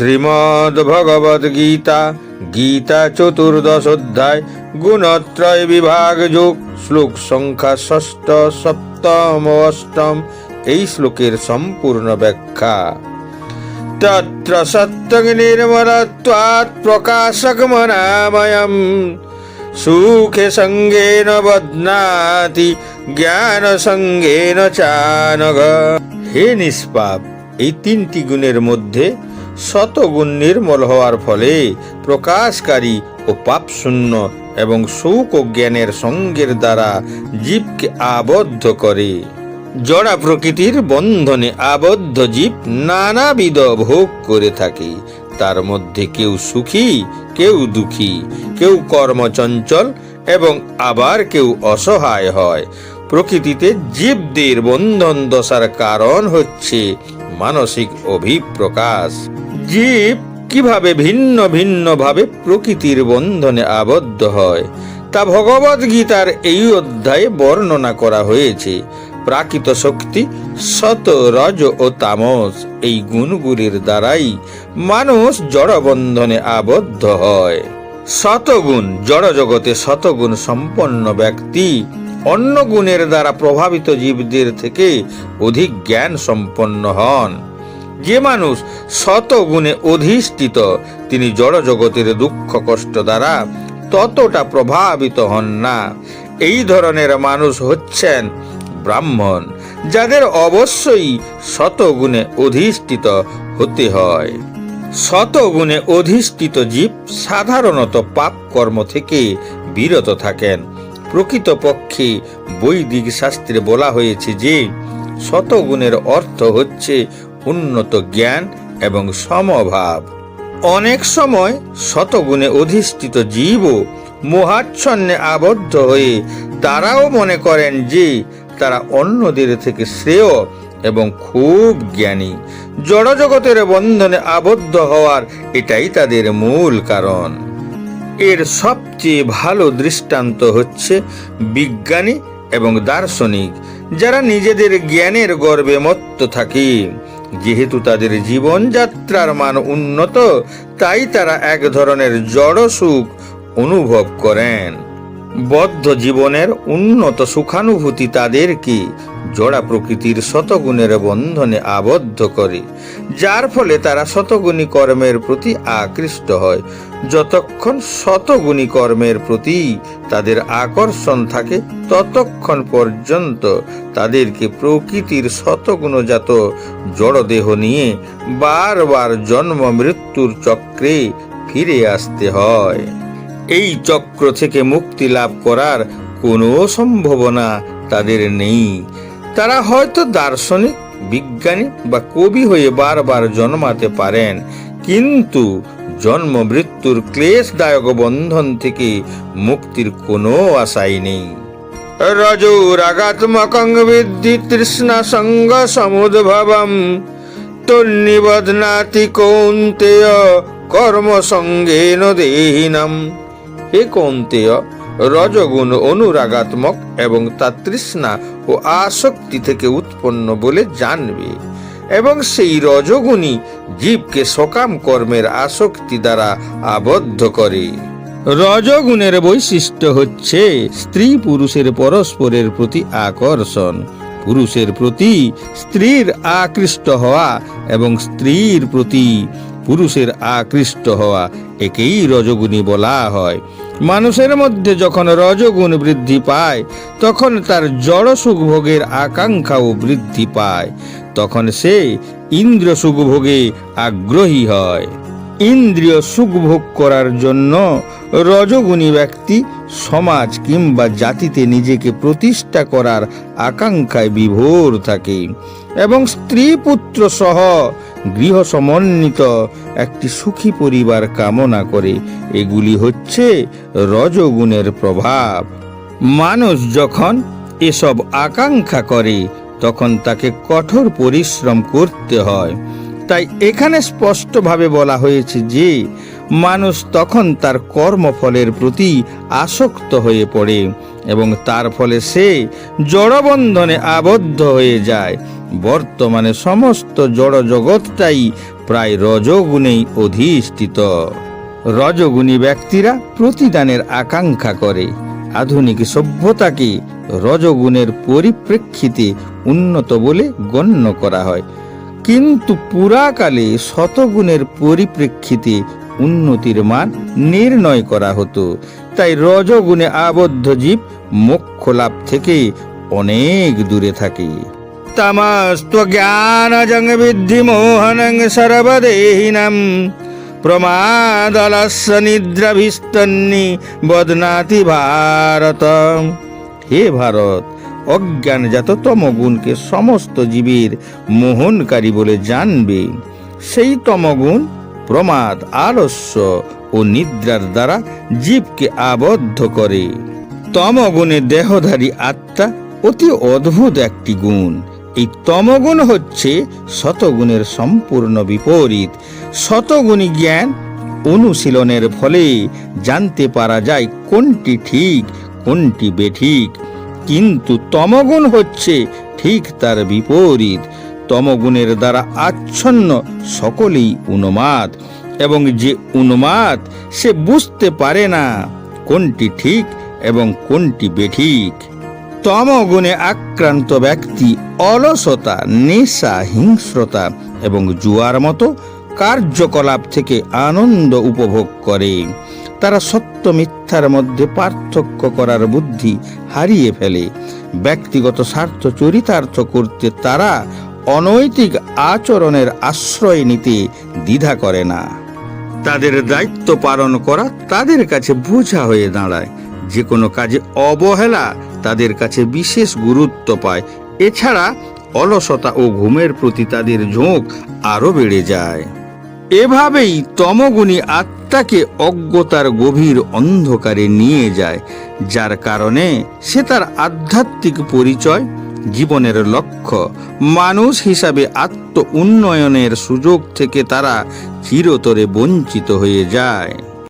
শ্রীমদ্ ভগবদ গীতা গীতা চতুর্দশ অধ্যায় গুণত্রয় বিভাগ যোগ, শ্লোক সংখ্যা ষষ্ঠ, সপ্তম অষ্টম, এই শ্লোকের সম্পূর্ণ ব্যাখ্যা। তত্র সত্যগ্নির্মলত্বাৎ প্রকাশকমনাময়ম সুখে সঙ্গেন বদনাতি, জ্ঞান সঙ্গেন চানগ। হে নিষ্পাপ, এই তিনটি গুণের মধ্যে শতগুণ নির্মল হওয়ার ফলে প্রকাশকারী ও পাপশূন্য এবং সুখ ও জ্ঞানের সঙ্গের দ্বারা জীবকে আবদ্ধ করে। জড়া প্রকৃতির বন্ধনে আবদ্ধ জীব নানাবিধ ভোগ করে থাকে। তার মধ্যে কেউ সুখী, কেউ দুঃখী, কেউ কর্মচঞ্চল এবং আবার কেউ অসহায় হয়। প্রকৃতিতে জীবদের বন্ধন দশার কারণ হচ্ছে মানসিক অভিপ্রকাশ। জীব কীভাবে ভিন্ন ভিন্ন ভাবে প্রকৃতির বন্ধনে আবদ্ধ হয়, তা ভগবদ গীতার এই অধ্যায়ে বর্ণনা করা হয়েছে। প্রাকৃত শক্তি শত রজ ও তামস এই গুণগুলির দ্বারাই মানুষ জড়বন্ধনে আবদ্ধ হয়। শতগুণ জড় জগতে শতগুণ সম্পন্ন ব্যক্তি অন্য গুণের দ্বারা প্রভাবিত জীবদের থেকে অধিক জ্ঞান সম্পন্ন হন। যে মানুষ শত গুণে অধিষ্ঠিত, তিনি জড় জগতের দুঃখ কষ্ট দ্বারা ততটা প্রভাবিত হন না। এই ধরনের মানুষ হচ্ছেন ব্রাহ্মণ, যাদের অবশ্যই শতগুণে অধিষ্ঠিত হতে হয়। শতগুণে অধিষ্ঠিত জীব সাধারণত পাপ কর্ম থেকে বিরত থাকেন। প্রকৃতপক্ষে বৈদিক শাস্ত্রে বলা হয়েছে যে, শতগুণের অর্থ হচ্ছে উন্নত জ্ঞান এবং সমভাব। অনেক সময় শতগুণে অধিষ্ঠিত জীবও মোহাচ্ছন্নে আবদ্ধ হয়ে তারাও মনে করেন যে তারা অন্যদের থেকে শ্রেয় এবং খুব জ্ঞানী। জড়জগতের বন্ধনে আবদ্ধ হওয়ার এটাই তাদের মূল কারণ। এর সবচেয়ে ভালো দৃষ্টান্ত হচ্ছে বিজ্ঞানী এবং দার্শনিক, যারা নিজেদের জ্ঞানের গর্বে মত্ত থাকে। যেহেতু তাদের জীবনযাত্রার মান উন্নত, তাই তারা এক ধরনের জড় সুখ অনুভব করেন। বদ্ধ জীবনের উন্নত সুখানুভূতি তাদেরকে জড়া প্রকৃতির শতগুণের বন্ধনে আবদ্ধ করে, যার ফলে তারা শতগুণী কর্মের প্রতি আকৃষ্ট হয়। যতক্ষণ শতগুণী কর্মের প্রতি তাদের আকর্ষণ থাকে, ততক্ষণ পর্যন্ত তাদেরকে প্রকৃতির শতগুণজাত জড়দেহ নিয়ে বারবার জন্ম মৃত্যুর চক্রে ফিরে আসতে হয়। এই চক্র থেকে মুক্তি লাভ করার কোনো সম্ভাবনা তাদের নেই। তারা হয়তো দার্শনিক, বিজ্ঞানী বা কবি হয়ে বারবার জন্মাতে পারেন, কিন্তু জন্ম মৃত্যুর ক্লেশদায়ক বন্ধন থেকে মুক্তির কোনো আশাই নেই। রজো রাগাত্মকং বিদ্ধি তৃষ্ণা সঙ্গ সমুদ্ভবম তন্নিবদনাতি কৌন্তেয় কর্ম সঙ্গেন দেহিনাম। হে কৌন্তেয় রজগুণ অনুরাগাত্মক এবং তা তৃষ্ণা ও আসক্তি থেকে উৎপন্ন বলে জানবে। এবং সেই রজগুণী জীবকে সকাম কর্মের আসক্তি দ্বারা আবদ্ধ করে। রজগুণের বৈশিষ্ট্য হচ্ছে স্ত্রী পুরুষের পরস্পরের প্রতি আকর্ষণ। পুরুষের প্রতি স্ত্রীর আকৃষ্ট হওয়া এবং স্ত্রীর প্রতি পুরুষের আকৃষ্ট হওয়া একেই রজগুণী বলা হয়। মানুষের মধ্যে যখন রজগুণ বৃদ্ধি পায়, তখন তার জড় সুখভোগের আকাঙ্ক্ষাও বৃদ্ধি পায়। তখন সে ইন্দ্র সুখভোগে আগ্রহী হয়। ইন্দ্রিয় সুখভোগ করার জন্য রজগুণী ব্যক্তি সমাজ কিংবা জাতিতে নিজেকে প্রতিষ্ঠা করার আকাঙ্ক্ষায় বিভোর থাকে এবং স্ত্রী পুত্র সহ গৃহ সমন্বিত একটি সুখী পরিবার কামনা করে। এগুলি হচ্ছে রজগুণের প্রভাব। মানুষ যখন এসব আকাঙ্ক্ষা করে, তখন তাকে কঠোর পরিশ্রম করতে হয়। তাই এখানে স্পষ্টভাবে বলা হয়েছে যে, মানুষ তখন তার কর্মফলের প্রতি আসক্ত হয়ে পড়ে এবং তার ফলে সে জড়বন্ধনে আবদ্ধ হয়ে যায়। বর্তমানে সমস্ত জড় জগৎটাই প্রায় রজগুণেই অধিষ্ঠিত। রজগুণী ব্যক্তিরা প্রতিদানের আকাঙ্ক্ষা করে। আধুনিক সভ্যতাকে রজগুণের পরিপ্রেক্ষিতে উন্নত বলে গণ্য করা হয়। কিন্তু পুরাকালে শতগুণের পরিপ্রেক্ষিতে উন্নতির মান নির্ণয় করা হতো। তাই রজগুণে আবদ্ধ জীব মোক্ষ লাভ থেকে অনেক দূরে থাকে। বদনাতি হে ভারত অজ্ঞানজাত তমগুণকে সমস্ত জীবের মোহনকারী বলে জানবে। সেই তমগুণ প্রমাদ, আলস্য ও নিদ্রার দ্বারা জীবকে আবদ্ধ করে। তমগুণে দেহধারী আত্মা অতি অদ্ভুত একটি গুণ। এই তমগুণ হচ্ছে শতগুণের সম্পূর্ণ বিপরীত। শতগুণী জ্ঞান অনুশীলনের ফলে জানতে পারা যায় কোনটি ঠিক, কোনটি বেঠিক। কিন্তু তমগুণ হচ্ছে ঠিক তার বিপরীত। তমগুণের দ্বারা আচ্ছন্ন সকলেই উন্মাদ, এবং যে উন্মাদ সে বুঝতে পারে না কোনটি ঠিক এবং কোনটি বেঠিক। তমগুণে আক্রান্ত ব্যক্তি অলসতা, নেশা, হিংস্রতা এবং জুয়ার মতো কার্যকলাপ থেকে আনন্দ উপভোগ করে। তারা সত্য মিথ্যার মধ্যে পার্থক্য করার বুদ্ধি হারিয়ে ফেলে। ব্যক্তিগত স্বার্থ চরিতার্থ করতে তারা অনৈতিক আচরণের আশ্রয় নিতে দ্বিধা করে না। তাদের দায়িত্ব পালন করা তাদের কাছে বোঝা হয়ে দাঁড়ায়। যে কোনো কাজে অবহেলা তাদের কাছে বিশেষ গুরুত্ব পায়। এছাড়া অলসতা ও ঘুমের প্রতি তাদের ঝোঁক আরও বেড়ে যায়। এভাবেই তমগুণী আত্মাকে অজ্ঞতার গভীর অন্ধকারে নিয়ে যায়, যার কারণে সে তার আধ্যাত্মিক পরিচয়, জীবনের লক্ষ্য, মানুষ হিসাবে আত্ম উন্নয়নের সুযোগ থেকে তারা চিরতরে বঞ্চিত হয়ে যায়।